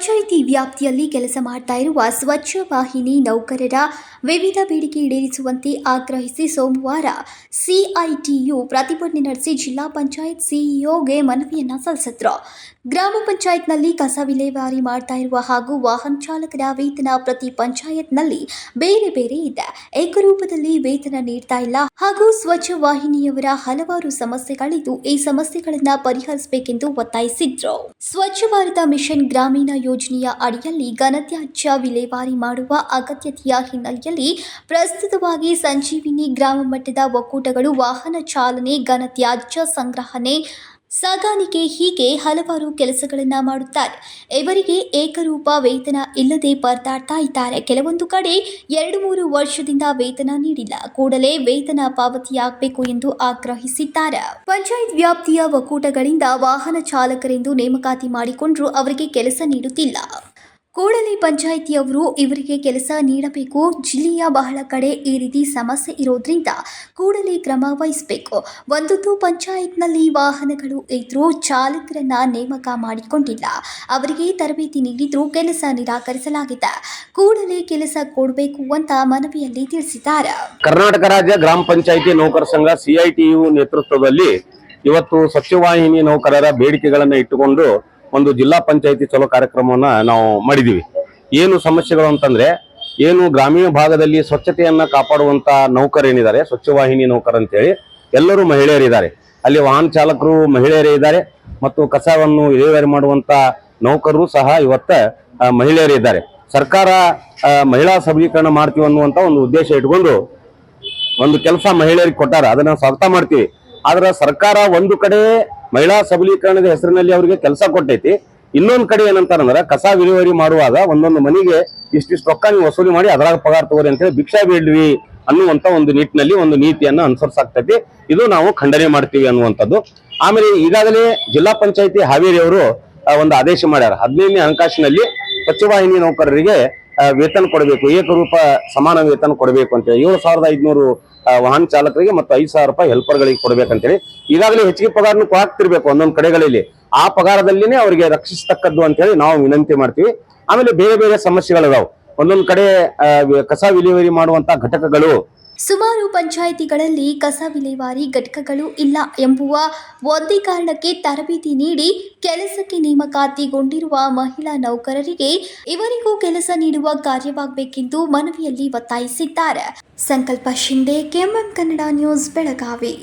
ಪಂಚಾಯಿತಿ ವ್ಯಾಪ್ತಿಯಲ್ಲಿ ಕೆಲಸ ಮಾಡ್ತಾ ಇರುವ ಸ್ವಚ್ಛ ವಾಹಿನಿ ನೌಕರರ ವಿವಿಧ ಬೇಡಿಕೆ ಈಡೇರಿಸುವಂತೆ ಆಗ್ರಹಿಸಿ ಸೋಮವಾರ ಸಿಐಟಿಯು ಪ್ರತಿಭಟನೆ ನಡೆಸಿ ಜಿಲ್ಲಾ ಪಂಚಾಯತ್ ಸಿಇಒಗೆ ಮನವಿಯನ್ನು ಸಲ್ಲಿಸಿದ್ರು. ಗ್ರಾಮ ಪಂಚಾಯತ್ನಲ್ಲಿ ಕಸ ವಿಲೇವಾರಿ ಮಾಡ್ತಾ ಇರುವ ಹಾಗೂ ವಾಹನ ಚಾಲಕರ ವೇತನ ಪ್ರತಿ ಪಂಚಾಯತ್ನಲ್ಲಿ ಬೇರೆ ಬೇರೆ ಇದೆ. ಏಕರೂಪದಲ್ಲಿ ವೇತನ ನೀಡ್ತಾ ಇಲ್ಲ ಹಾಗೂ ಸ್ವಚ್ಛ ವಾಹಿನಿಯವರ ಹಲವಾರು ಸಮಸ್ಯೆಗಳಿದ್ದು ಈ ಸಮಸ್ಯೆಗಳನ್ನು ಪರಿಹರಿಸಬೇಕೆಂದು ಒತ್ತಾಯಿಸಿದ್ರು. ಸ್ವಚ್ಛ ಭಾರತ ಮಿಷನ್ ಗ್ರಾಮೀಣ ಯೋಜನೆಯ ಅಡಿಯಲ್ಲಿ ಘನತ್ಯಾಜ್ಯ ವಿಲೇವಾರಿ ಮಾಡುವ ಅಗತ್ಯತೆಯ ಹಿನ್ನೆಲೆಯಲ್ಲಿ ಪ್ರಸ್ತುತವಾಗಿ ಸಂಜೀವಿನಿ ಗ್ರಾಮ ಮಟ್ಟದ ಒಕ್ಕೂಟಗಳು ವಾಹನ ಚಾಲನೆ, ಘನತ್ಯಾಜ್ಯ ಸಂಗ್ರಹಣೆ ಸಾಗಾಣಿಕೆ ಹೀಗೆ ಹಲವಾರು ಕೆಲಸಗಳನ್ನು ಮಾಡುತ್ತಾರೆ. ಇವರಿಗೆ ಏಕರೂಪ ವೇತನ ಇಲ್ಲದೆ ಪರದಾಡ್ತಾ ಇದ್ದಾರೆ. ಕೆಲವೊಂದು ಕಡೆ ಎರಡು ಮೂರು ವರ್ಷದಿಂದ ವೇತನ ನೀಡಿಲ್ಲ. ಕೂಡಲೇ ವೇತನ ಪಾವತಿಯಾಗಬೇಕು ಎಂದು ಆಗ್ರಹಿಸಿದ್ದಾರೆ. ಪಂಚಾಯತ್ ವ್ಯಾಪ್ತಿಯ ಒಕ್ಕೂಟಗಳಿಂದ ವಾಹನ ಚಾಲಕರೆಂದು ನೇಮಕಾತಿ ಮಾಡಿಕೊಂಡರೂ, ಅವರಿಗೆ ಕೆಲಸ ನೀಡುತ್ತಿಲ್ಲ. ಕೂಡಲೇ ಪಂಚಾಯಿತಿಯವರು ಇವರಿಗೆ ಕೆಲಸ ನೀಡಬೇಕು. ಜಿಲ್ಲೆಯ ಬಹಳ ಕಡೆ ಈ ರೀತಿ ಸಮಸ್ಯೆ ಇರೋದ್ರಿಂದ ಕೂಡಲೇ ಕ್ರಮ ವಹಿಸಬೇಕು. ಒಂದೊಂದು ಪಂಚಾಯತ್ನಲ್ಲಿ ವಾಹನಗಳು ಇದ್ರೂ ಚಾಲಕರನ್ನ ನೇಮಕ ಮಾಡಿಕೊಂಡಿಲ್ಲ. ಅವರಿಗೆ ತರಬೇತಿ ನೀಡಿದ್ರೂ ಕೆಲಸ ನಿರಾಕರಿಸಲಾಗಿದೆ. ಕೂಡಲೇ ಕೆಲಸ ಕೊಡಬೇಕು ಅಂತ ಮನವಿಯಲ್ಲಿ ತಿಳಿಸಿದ್ದಾರೆ. ಕರ್ನಾಟಕ ರಾಜ್ಯ ಗ್ರಾಮ ಪಂಚಾಯಿತಿ ನೌಕರ ಸಂಘ ಸಿಐಟಿಯು ನೇತೃತ್ವದಲ್ಲಿ ಇವತ್ತು ಸತ್ಯವಾಹಿನಿ ನೌಕರರ ಬೇಡಿಕೆಗಳನ್ನು ಇಟ್ಟುಕೊಂಡು ಒಂದು ಜಿಲ್ಲಾ ಪಂಚಾಯಿತಿ ಚಲೋ ಕಾರ್ಯಕ್ರಮವನ್ನ ನಾವು ಮಾಡಿದೀವಿ. ಏನು ಸಮಸ್ಯೆಗಳು ಅಂತಂದ್ರೆ, ಏನು ಗ್ರಾಮೀಣ ಭಾಗದಲ್ಲಿ ಸ್ವಚ್ಛತೆಯನ್ನ ಕಾಪಾಡುವಂತ ನೌಕರೇನಿದ್ದಾರೆ ಸ್ವಚ್ಛವಾಹಿನಿ ನೌಕರ ಅಂತೇಳಿ ಎಲ್ಲರೂ ಮಹಿಳೆಯರಿದ್ದಾರೆ. ಅಲ್ಲಿ ವಾಹನ ಚಾಲಕರು ಮಹಿಳೆಯರೇ ಇದ್ದಾರೆ ಮತ್ತು ಕಸವನ್ನು ವಿಲೇವಾರಿ ಮಾಡುವಂತ ನೌಕರರು ಸಹ ಇವತ್ತ ಮಹಿಳೆಯರೇ ಮಹಿಳೆಯರಿದ್ದಾರೆ ಸರ್ಕಾರ ಮಹಿಳಾ ಸಬಲೀಕರಣ ಮಾಡ್ತೀವಿ ಅನ್ನುವಂತ ಒಂದು ಉದ್ದೇಶ ಇಟ್ಕೊಂಡು ಒಂದು ಕೆಲಸ ಮಹಿಳೆಯರಿಗೆ ಕೊಟ್ಟಾರ. ಅದನ್ನ ಸ್ವಾಗತ ಮಾಡ್ತೀವಿ. ಆದ್ರೆ ಸರ್ಕಾರ ಒಂದು ಕಡೆ ಮಹಿಳಾ ಸಬಲೀಕರಣದ ಹೆಸರಿನಲ್ಲಿ ಅವರಿಗೆ ಕೆಲಸ ಕೊಟ್ಟೈತಿ. ಇನ್ನೊಂದ್ ಕಡೆ ಏನಂತಾರಂದ್ರ ಕಸ ವಿಲೇವಾರಿ ಮಾಡುವಾಗ ಒಂದೊಂದು ಮನೆಗೆ ಇಷ್ಟಿಷ್ಟು ರೊಕ್ಕ ನೀವು ವಸೂಲಿ ಮಾಡಿ ಅದರಾಗ ಪಗಾರ ತಗೋರಿ ಅಂತೇಳಿ ಭಿಕ್ಷಾ ಬೇಡ್ವಿ ಅನ್ನುವಂತ ಒಂದು ನಿಟ್ಟಿನಲ್ಲಿ ಒಂದು ನೀತಿಯನ್ನ ಅನುಸರಿಸಾಗ್ತೈತಿ. ಇದು ನಾವು ಖಂಡನೆ ಮಾಡ್ತೀವಿ ಅನ್ನುವಂಥದ್ದು. ಆಮೇಲೆ ಈಗಾಗಲೇ ಜಿಲ್ಲಾ ಪಂಚಾಯತಿ ಹಾವೇರಿ ಅವರು ಆ, ಒಂದು ಆದೇಶ ಮಾಡ್ಯಾರ. ಹದಿನೈದನೇ ಹಣಕಾಸಿನಲ್ಲಿ ಸ್ವಚ್ಛವಾಹಿನಿ ನೌಕರರಿಗೆ ವೇತನ ಕೊಡಬೇಕು, ಏಕರೂಪ ಸಮಾನ ವೇತನ ಕೊಡಬೇಕು ಅಂತೇಳಿ ಏಳು ಸಾವಿರದ ಐದುನೂರು ವಾಹನ ಚಾಲಕರಿಗೆ ಮತ್ತು ಐದು ಸಾವಿರ ರೂಪಾಯಿ ಹೆಲ್ಪರ್ಗಳಿಗೆ ಕೊಡಬೇಕಂತೇಳಿ, ಈಗಾಗಲೇ ಹೆಚ್ಚಿಗೆ ಪಗಾರನು ಹಾಕ್ತಿರ್ಬೇಕು ಒಂದೊಂದು ಕಡೆಗಳಲ್ಲಿ. ಆ ಪಗಾರದಲ್ಲಿನೇ ಅವರಿಗೆ ರಕ್ಷಿಸತಕ್ಕದ್ದು ಅಂತೇಳಿ ನಾವು ವಿನಂತಿ ಮಾಡ್ತೀವಿ. ಆಮೇಲೆ ಬೇರೆ ಬೇರೆ ಸಮಸ್ಯೆಗಳಿದಾವೆ ಒಂದೊಂದು ಕಡೆ ಕಸ ವಿಲೇವರಿ ಮಾಡುವಂತ ಘಟಕಗಳು ಸುಮಾರು ಪಂಚಾಯಿತಿಗಳಲ್ಲಿ ಕಸ ವಿಲೇವಾರಿ ಘಟಕಗಳು ಇಲ್ಲ ಎಂಬುವ ಒಂದೇ ಕಾರಣಕ್ಕೆ ತರಬೇತಿ ನೀಡಿ ಕೆಲಸಕ್ಕೆ ನೇಮಕಾತಿಗೊಂಡಿರುವ ಮಹಿಳಾ ನೌಕರರಿಗೆ ಇವರಿಗೂ ಕೆಲಸ ನೀಡುವ ಕಾರ್ಯವಾಗಬೇಕೆಂದು ಮನವಿಯಲ್ಲಿ ಒತ್ತಾಯಿಸಿದ್ದಾರೆ. Sankalp Shinde KMM Kannada news, Belagavi.